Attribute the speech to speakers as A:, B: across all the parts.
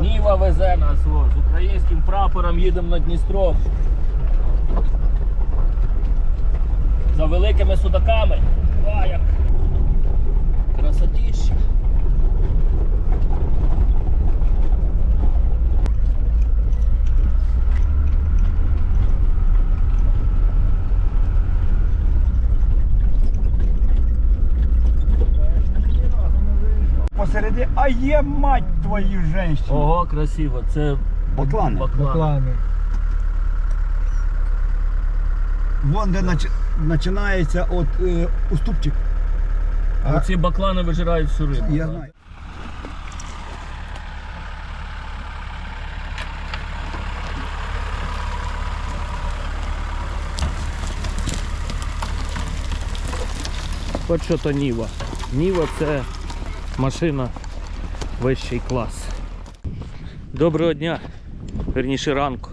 A: Ніва везе нас о, з українським прапором їдемо на Дністро. За великими судаками. а як красотіще.
B: Посереди, а є мать твою женщину.
A: Ого, красиво. Це
B: Баклани.
A: баклан.
C: Плани.
B: Вон де нач... починається от е, уступчик.
A: А ці баклани вижирають всю рибу.
B: Я знаю.
A: От що то Ніва. Ніва це машина вищий клас. Доброго дня, верніше ранку.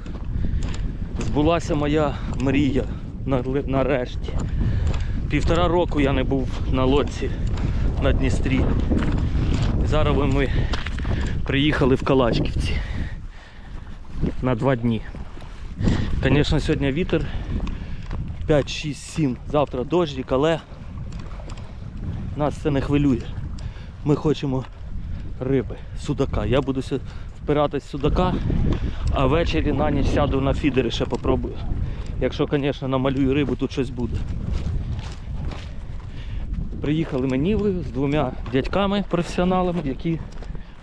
A: Збулася моя мрія нарешті. Півтора року я не був на лодці на Дністрі. Зараз ми приїхали в Калачківці на два дні. Звісно, сьогодні вітер 5, 6, 7. Завтра дощик, але нас це не хвилює. Ми хочемо риби, судака. Я буду впиратись судака, а ввечері на ніч сяду на фідери ще попробую. Якщо, звісно, намалюю рибу, тут щось буде. Приїхали ми Нівою з двома дядьками професіоналами, які,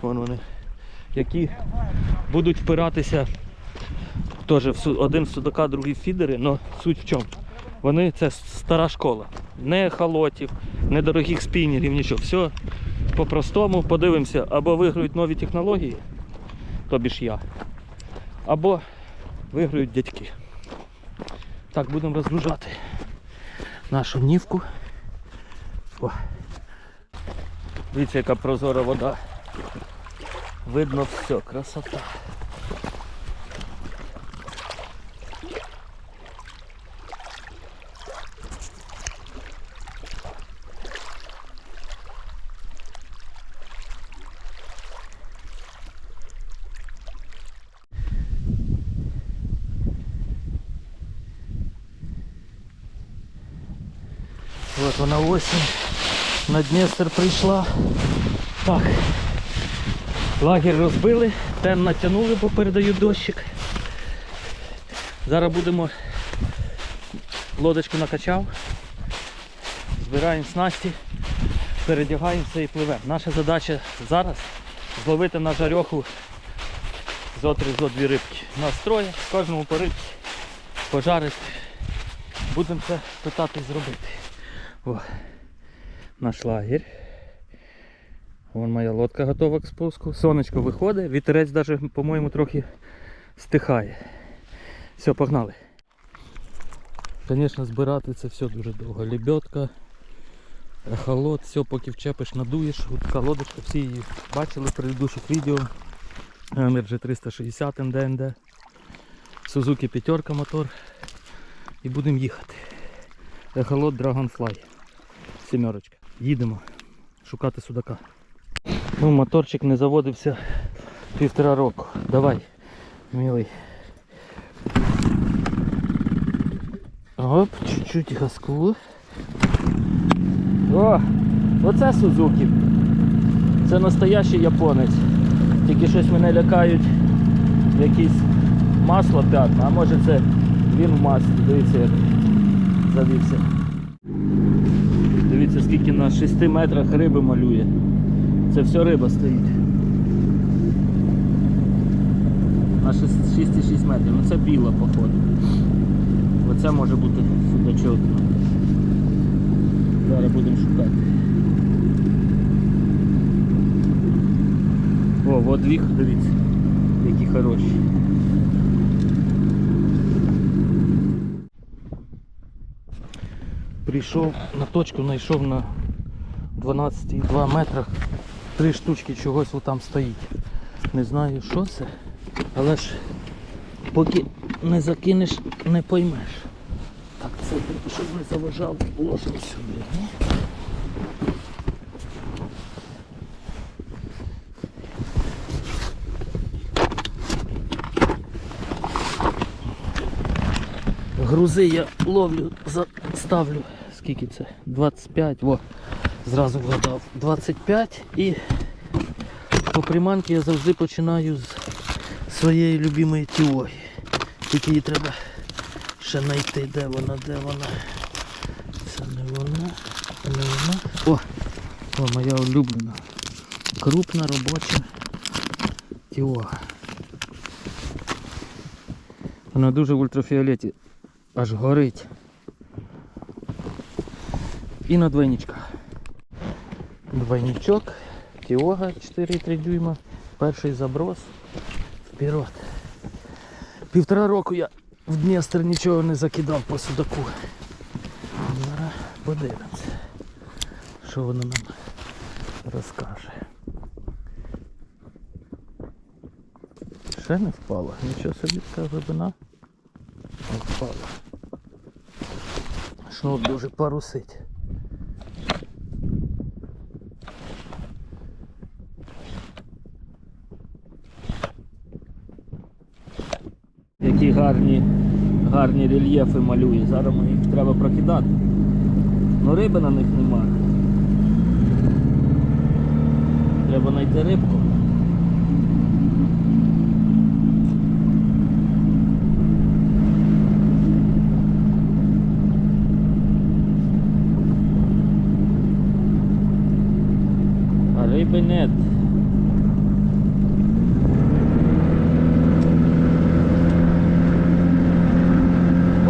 A: вон вони, які будуть впиратися теж один в судака, другий в фідери, але суть в чому? Вони це стара школа. Не халотів, не дорогих спінерів, нічого. Все по-простому. Подивимося, або виграють нові технології, тобі ж я, або виграють дядьки. Так, будемо розгружати нашу нівку. О. Дивіться, яка прозора вода. Видно все, красота. Вот вона осінь. На Дністер прийшла. Так. Лагерь розбили, тен натягнули, бо передають дощик. Зараз будемо лодочку накачав. Збираємо снасті, передягаємося і пливемо. Наша задача зараз зловити на жарьоху зо три, зо дві рибки. Нас троє, кожному по рибці, пожарити. Будемо це питатись зробити. О, наш лагерь. Вон моя лодка готова к спуску. Сонечко виходить, вітерець навіть, по-моєму, трохи стихає. Все, погнали. Звісно, збирати це все дуже довго. Лебедка, ехолот, все, поки вчепиш, надуєш. От така лодочка, всі її бачили в предыдущих відео. Energy 360 НДНД. Suzuki п'ятерка мотор. І будемо їхати. Ехолот Dragonfly. Сімерочка. Їдемо шукати судака. Ну, моторчик не заводився півтора року. Давай, милий. Оп, чуть-чуть газку. О, оце Сузуки. Це настоящий японець. Тільки щось мене лякають якісь масло п'ятна, а може це він в маслі. Дивіться як завівся. Дивіться скільки на 6 метрах риби малює. Це все риба стоїть. На 6 6,6 метрів. Ну це біла походу. Оце може бути судачок. Зараз будемо шукати. О, от дві, дивіться, які хороші. Прийшов на точку, знайшов на 12,2 метрах. Три штучки чогось там стоїть. Не знаю що це, але ж поки не закинеш, не поймеш. Так, це щоб не заважав, ложимо сюди. Грузи я ловлю, ставлю. Скільки це? 25, во, зразу вгадав. 25 і по приманці я завжди починаю з своєї любимої тіоги. Тільки її треба ще знайти, де вона, де вона. Це не вона, не вона. О! О, моя улюблена. Крупна робоча тіога. Вона дуже в ультрафіолеті. Аж горить. І на двойничках. Двойничок, Тіога 4,3 дюйма, перший заброс. Вперед. Півтора року я в Дністр нічого не закидав по судаку. Зараз подивимося, що воно нам розкаже. Ще не впала, нічого собі така глибина. Не. Шнур дуже парусить. Які гарні, гарні рельєфи малює. Зараз ми їх треба прокидати. Ну риби на них нема. Треба знайти рибку. А риби нет.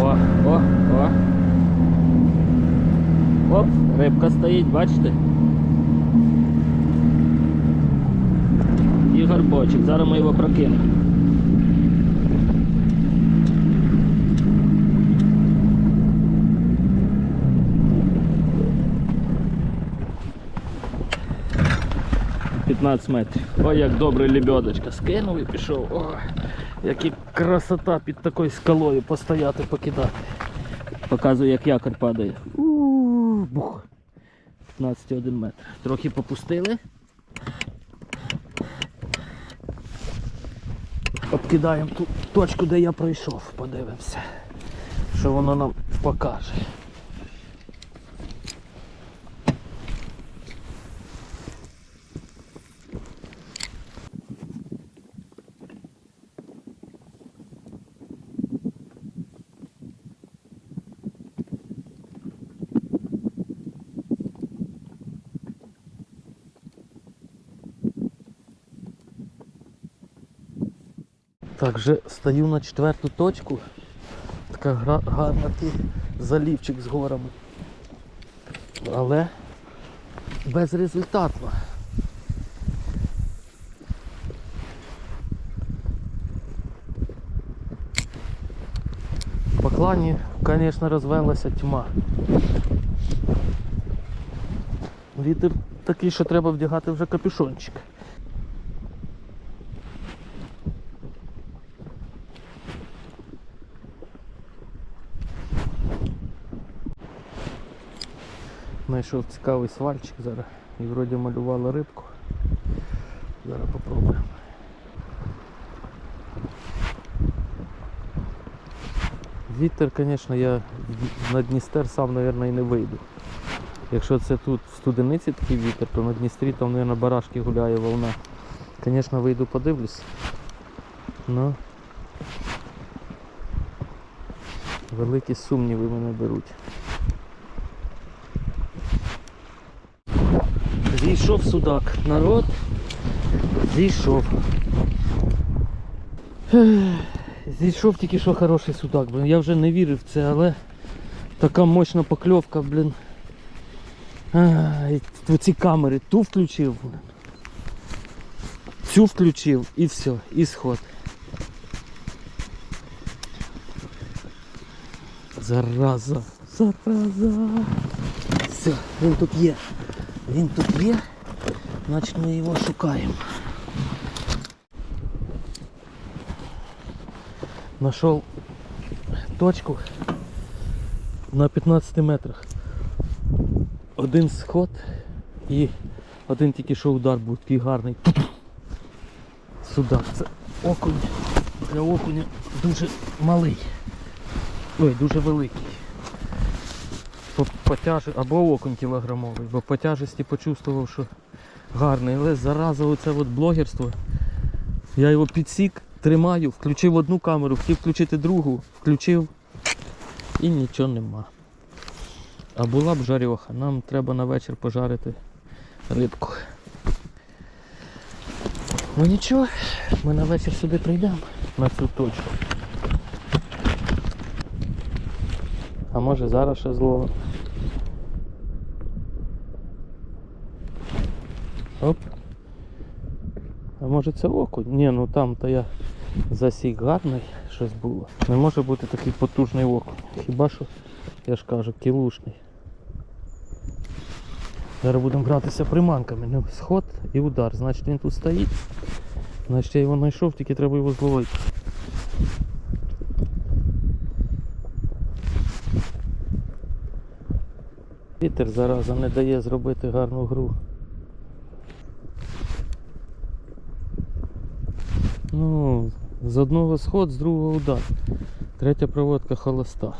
A: О, о, о. Оп, рибка стоїть, бачите? І горбочок. Зараз ми його прокинемо. Метрів. Ой, як добре лебедочка. Скинув і пішов. О, які красота під такою скалою постояти, покидати. Показую, як якорь падає. У, Бух. 15,1 метр. Трохи попустили. Обкидаємо ту точку, де я пройшов. Подивимося, що воно нам покаже. Так, вже стою на четверту точку. Така гарна залівчик з горами. Але безрезультатно. По клані, звісно, розвелася тьма. Вітер такий, що треба вдягати вже капюшончик. Знайшов цікавий свальчик зараз і вроді малювала рибку. Зараз попробуємо. Вітер, звісно, я на Дністер сам, мабуть, і не вийду. Якщо це тут в студениці такий вітер, то на Дністрі там, мабуть, барашки гуляє волна. Звісно, вийду подивлюсь. Ну великі сумніви мене беруть. Зійшов судак. Народ зійшов. Зійшов тільки що хороший судак, блин. Я вже не вірив в це, але така мощна покльовка, блин. Ай, ці камери ту включив, блин. Цю включив і все, і сход. Зараза, зараза. Все, він тут є. Він тут є, значить ми його шукаємо. Нашов точку на 15 метрах. один сход і один тільки що удар був такий гарний. Судак. Це окунь. Для окуня дуже малий. Ой, дуже великий. По, по тяжі, або окунь кілограмовий, бо по тяжесті почувствував, що гарний. Але зараза оце от блогерство. Я його підсік, тримаю, включив одну камеру, хотів включити другу, включив і нічого нема. А була б жарьоха, нам треба на вечір пожарити рибку. Ну нічого, ми на вечір сюди прийдемо на цю точку. А може зараз ще зловимо. Оп. А може це окунь? Ні, ну там то я засік гарний, щось було. Не може бути такий потужний окунь. Хіба що, я ж кажу, кілушний. Зараз будемо гратися приманками. Ну, сход і удар. Значить він тут стоїть. Значить я його знайшов, тільки треба його зловити. Вітер зараза не дає зробити гарну гру. Ну, з одного сход, з другого удар. Третя проводка холоста.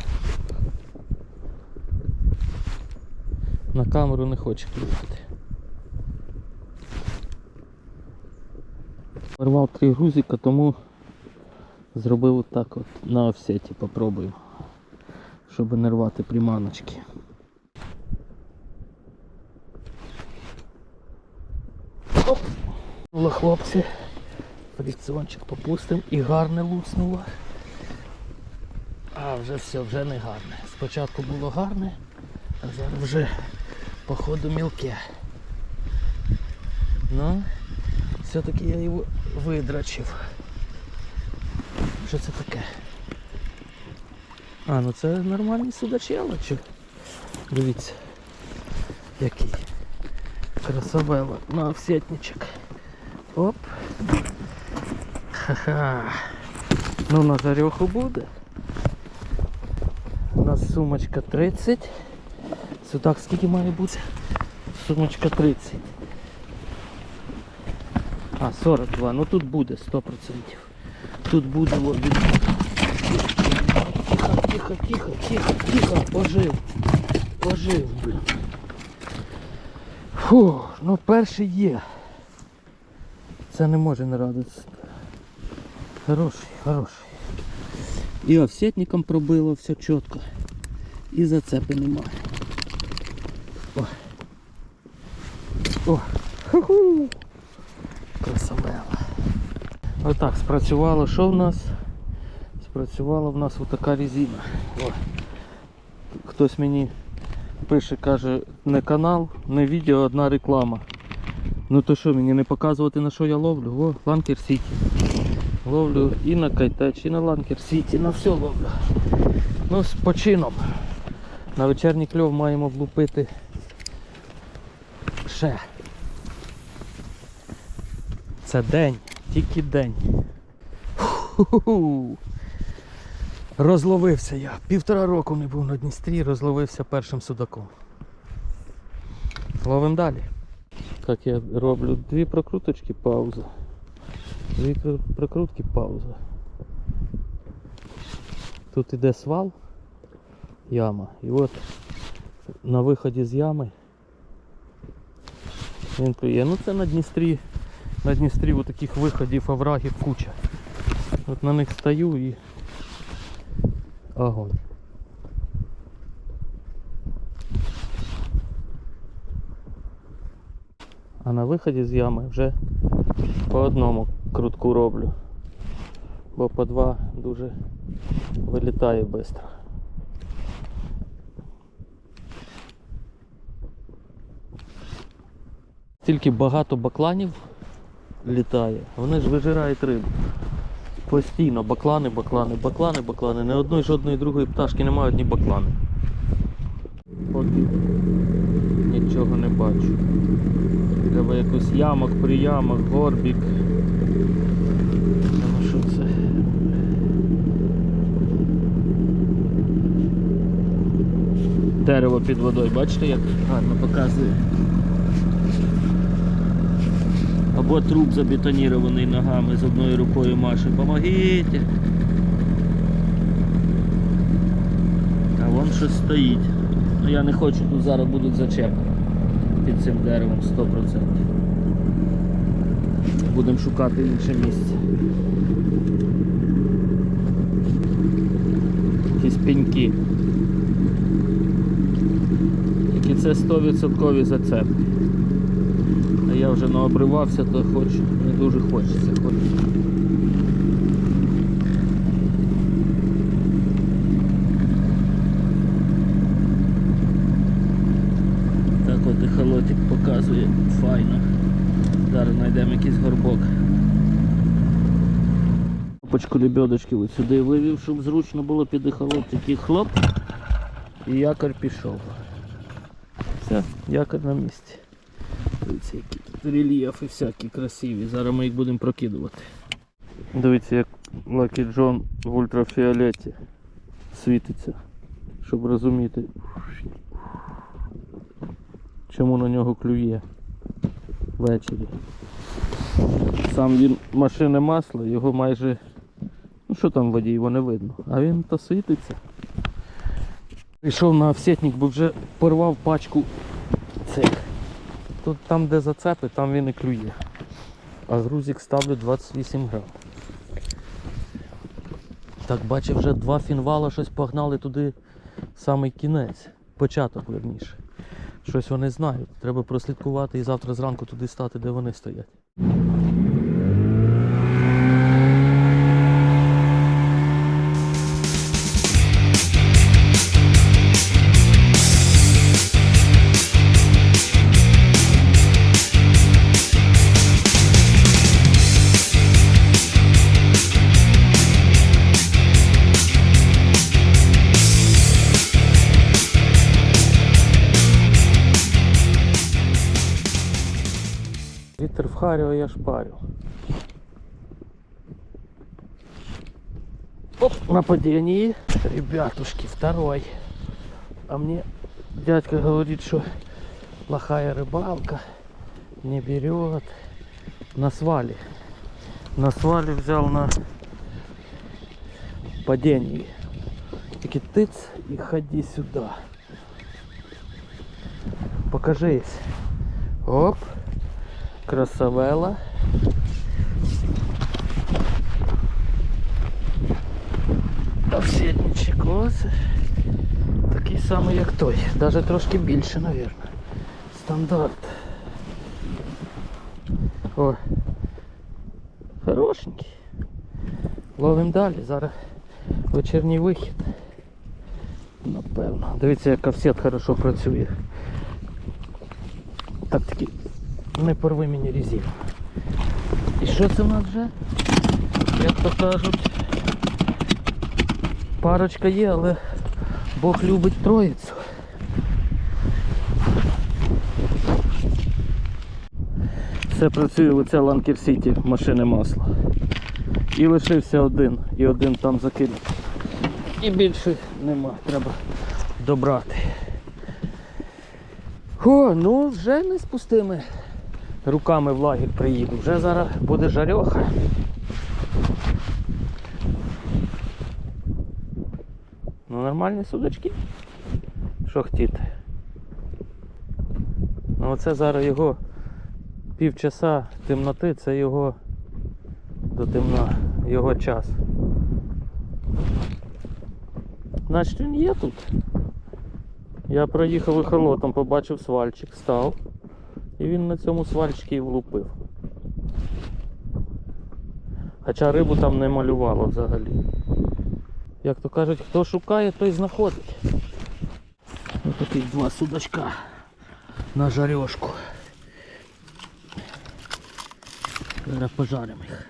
A: На камеру не хоче клювати. Порвав три грузика, тому зробив отак от на офсеті, попробую. Щоб не рвати приманочки. Оп! Хлопці. Фрикціончик попустимо і гарне луснуло. А вже все, вже не гарне. Спочатку було гарне, а зараз вже походу мілке. Ну, все-таки я його видрачив. Що це таке? А, ну це нормальний судачело, чи? Дивіться. Який. Красавело на офсетничок. Оп. Ха-ха. Ну на жарьоху буде. У нас сумочка 30. Судак скільки має бути? Сумочка 30. А, 42. Ну тут буде 100%. Тут буде від... Тихо, тихо, тихо, тихо, тихо, пожив. Пожив, блін. Фу, ну перший є. Це не може не радитися. Хороший, хороший. І офсетником пробило все чітко. І зацепи немає. О. О. Ху-ху. Красавела. Отак спрацювало. Що в нас? Спрацювала в нас отака резина. О. Хтось мені пише, каже, не канал, не відео, одна реклама. Ну то що, мені не показувати на що я ловлю? О, Ланкер Сіті. Ловлю і на Кайтеч, і на Ланкер Сіті, на все ловлю. Ну, з почином. На вечірній кльов маємо влупити ще. Це день, тільки день. Ху-ху-ху. Розловився я. Півтора року не був на Дністрі, розловився першим судаком. Ловим далі. Так я роблю дві прокруточки, пауза. Дві кру- прокрутки, пауза. Тут іде свал, яма. І от на виході з ями він клює. Ну це на Дністрі. На Дністрі от таких виходів оврагів куча. От на них стою і огонь. А на виході з ями вже по одному крутку роблю. Бо по два дуже вилітає швидко. Тільки багато бакланів літає, вони ж вижирають рибу. Постійно баклани, баклани, баклани, баклани. Ні одної жодної другої пташки немає, одні баклани. Поки нічого не бачу. Треба якусь ямок, приямок, горбік. Ну що це? Дерево під водою, бачите, як гарно показує. Або труп забетонірований ногами з одною рукою Маші. Помогіть! А вон щось стоїть. Ну я не хочу, тут зараз будуть зачепи під цим деревом 100%. Будемо шукати інше місце. Якісь пеньки. Тільки це 100% зацеп. А я вже наобривався, то хочу, не дуже хочеться. Хочу. Так от і холотик показує файно. Зараз знайдемо якийсь горбок. Копочку лебедочки от сюди вивів, щоб зручно було під ехолот, такий хлоп. І якорь пішов. Все, якорь на місці. Дивіться, які тут рельєфи всякі красиві. Зараз ми їх будемо прокидувати. Дивіться, як Lucky John в ультрафіолеті світиться, щоб розуміти, чому на нього клює ввечері. Сам він машини масла, його майже. Ну що там в воді, його не видно. А він то світиться. Прийшов на офсетник, бо вже порвав пачку цих. Тут там, де зацепи, там він і клює. А грузик ставлю 28 грам. Так, бачив, вже два фінвала щось погнали туди самий кінець. Початок верніше. Щось вони знають. Треба прослідкувати і завтра зранку туди стати, де вони стоять. А я шпарю. Оп, нападение. Ребятушки, второй. А мне дядька говорит, что плохая рыбалка. Не берет. На свале. На свале взял на падении. Таки тыц и ходи сюда. Покажись. Оп. Красавела. Овсетничек ось. Такий самий, як той. Даже трошки більше, мабуть. Стандарт. О. Хорошенький. Ловим далі. Зараз вечірній вихід. Напевно. Дивіться, як офсет хорошо працює. Так таки не порви мені резину. І що це в нас вже? Як то кажуть, парочка є, але Бог любить троїцю. Все працює оця Ланкер Сіті машини масла. І лишився один. І один там закинув. І більше нема, треба добрати. О, ну вже не з руками в лагерь приїду. Вже зараз буде жарьоха. Ну нормальні судочки. Що хотіти. Ну оце зараз його півчаса темноти, це його до темна, його час. Значить він є тут. Я проїхав ехолотом, побачив свальчик, став. І він на цьому свальчики і влупив. Хоча рибу там не малювало взагалі. Як то кажуть, хто шукає, той знаходить. Ось таких два судачка на жарьошку. Зараз пожаримо їх.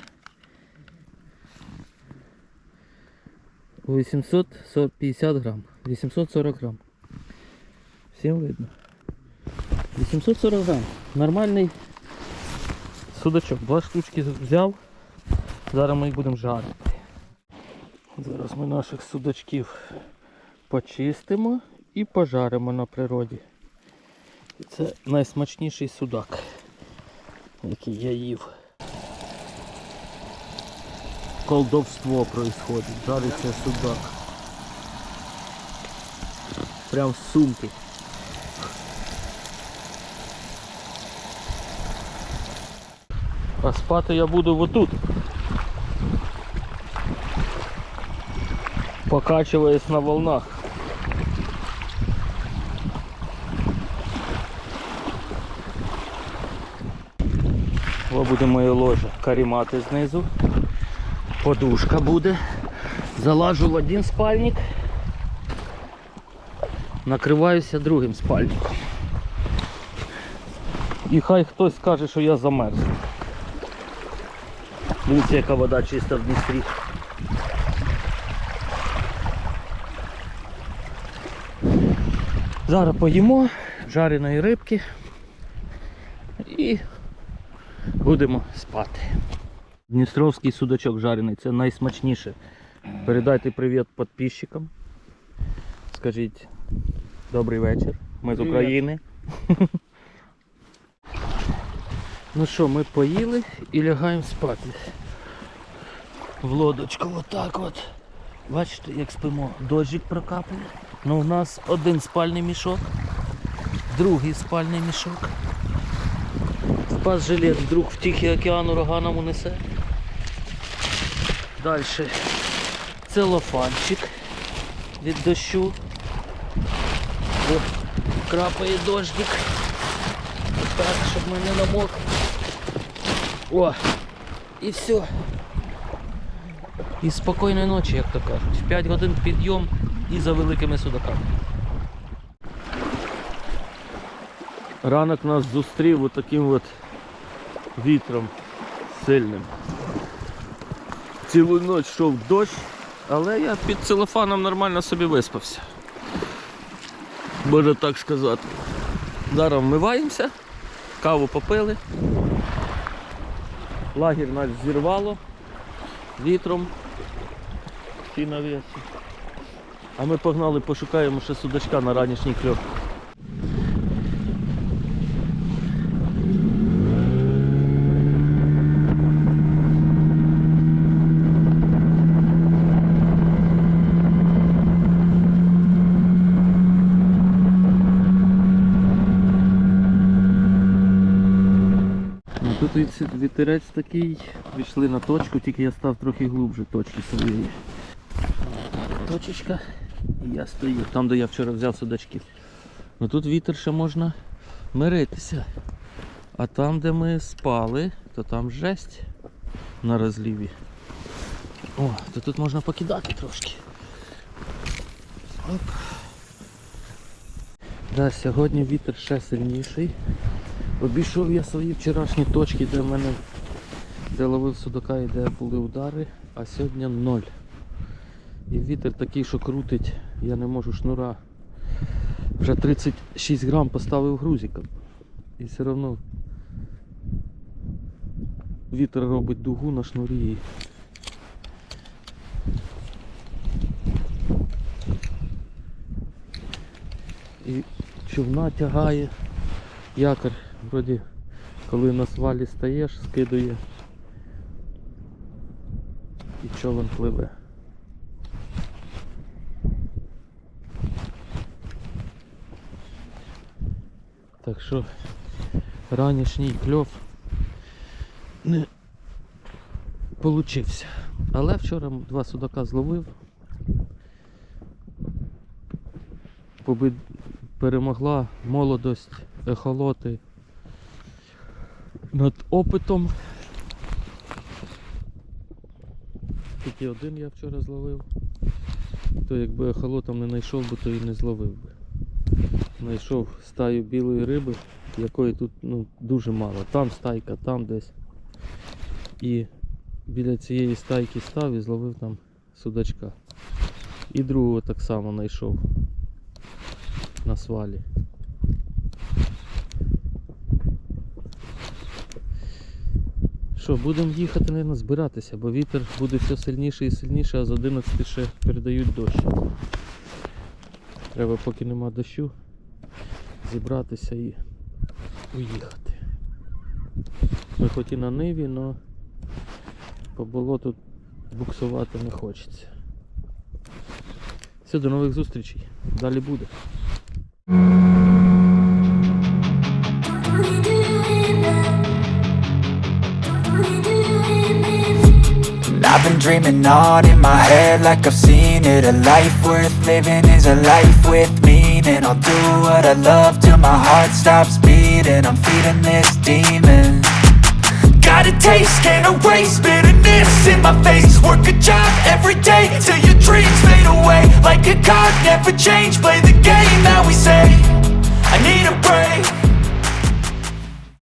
A: 850 грам. 840 грам. Всім видно. 840 грам. Нормальний судачок. Два штучки взяв. Зараз ми їх будемо жарити. Зараз ми наших судачків почистимо і пожаримо на природі. Це найсмачніший судак, який я їв. Колдовство происходит. Жариться судак. Прям з сумки. А спати я буду отут. Покачиваясь на волнах. Ось буде моє ложе. Карімати знизу. Подушка буде. Залажу в один спальник. Накриваюся другим спальником. І хай хтось скаже, що я замерз. Дивіться, яка вода чиста в Дністрі. Зараз поїмо жареної рибки і будемо спати. Дністровський судачок жарений, це найсмачніше. Передайте привіт підписчикам. Скажіть добрий вечір. Ми з України. Ну що, ми поїли і лягаємо спати. В лодочку отак от. Бачите, як спимо, дощик прокапує. Ну, у нас один спальний мішок, другий спальний мішок. Спас жилет, вдруг в Тихий океан ураганом унесе. Далі целофанчик від дощу. О, крапає дождик. Так, щоб ми не намокли. О! І все. І спокійної ночі, як то кажуть. В 5 годин підйом і за великими судаками. Ранок нас зустрів отаким от вітром сильним. Цілу ніч йшов дощ, але я під целофаном нормально собі виспався. Можна так сказати. Зараз вмиваємося, каву попили. Лагерь наш зірвало вітром і навіси. А ми погнали, пошукаємо ще судачка на ранішній кльов. Ну, тут вітерець такий, пішли на точку, тільки я став трохи глубже точки своєї. Точечка, і я стою, там де я вчора взяв судачків. Ну тут вітер ще можна миритися. А там, де ми спали, то там жесть на розліві. О, то тут можна покидати трошки. Оп. Да, сьогодні вітер ще сильніший. Обійшов я свої вчорашні точки, де в мене де ловив судака і де були удари, а сьогодні ноль. І вітер такий, що крутить, я не можу шнура. Вже 36 грам поставив грузиком. І все одно вітер робить дугу на шнурі. І човна тягає. Якорь вроді коли на свалі стаєш, скидує і човен пливе. Так що ранішній кльов не получився. Але вчора два судака зловив. Поби- Перемогла молодость, ехолоти над опитом. Тільки один я вчора зловив. То якби ехолотом не знайшов би, то і не зловив би. Знайшов стаю білої риби, якої тут ну, дуже мало. Там стайка, там десь. І біля цієї стайки став і зловив там судачка. І другого так само знайшов на свалі. Що, будемо їхати, мабуть, збиратися, бо вітер буде все сильніше і сильніше, а з 11 ще передають дощ. Треба, поки нема дощу, зібратися і уїхати. Ми хоч і на ниві, але по болоту буксувати не хочеться. Все, до нових зустрічей. Далі буде.
C: I've been dreaming on in my head like I've seen it A life worth living is a life with meaning I'll do what I love till my heart stops beating. I'm feeding this demon. Got a taste, can't erase bitterness in my face. Work a job every day till your dreams fade away. Like a card, never change, play the game that we say. I need a break